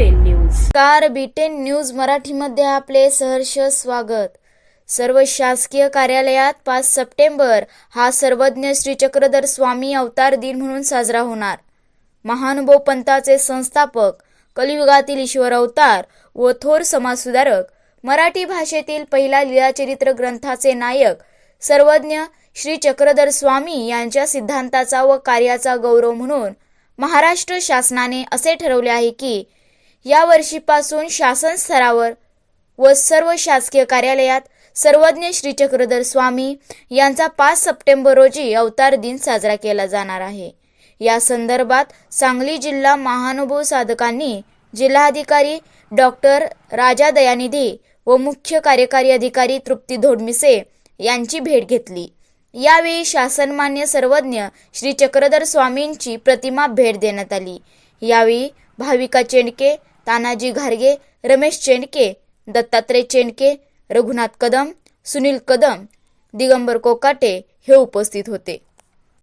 नमस्कार beaten news मराठीमध्ये आपले सहर्ष स्वागत. सर्व शासकीय कार्यालयात पाच सप्टेंबर हा सर्वज्ञ श्री चक्रधर स्वामी अवतार दिन म्हणून साजरा होणार. महानुभव पंथाचे संस्थापक कलियुगातील ईश्वर अवतार व थोर समाजसुधारक मराठी भाषेतील पहिला लीळाचरित्र ग्रंथाचे नायक सर्वज्ञ श्री चक्रधर स्वामी यांच्या सिद्धांताचा व कार्याचा गौरव म्हणून महाराष्ट्र शासनाने असे ठरवले आहे की या वर्षीपासून शासन स्तरावर व सर्व शासकीय कार्यालयात सर्वज्ञ श्री चक्रधर स्वामी यांचा पाच सप्टेंबर रोजी अवतार दिन साजरा केला जाणार आहे. या संदर्भात सांगली जिल्हा महानुभव साधकांनी जिल्हाधिकारी डॉक्टर राजा दयानिधी व मुख्य कार्यकारी अधिकारी तृप्ती धोडमिसे यांची भेट घेतली. यावेळी शासनमान्य सर्वज्ञ श्री चक्रधर स्वामींची प्रतिमा भेट देण्यात आली. यावेळी भाविका चेंडके तानाजी घारगे रमेश चेंडके दत्तात्रय चेंडके रघुनाथ कदम सुनील कदम दिगंबर कोकाटे हे उपस्थित होते.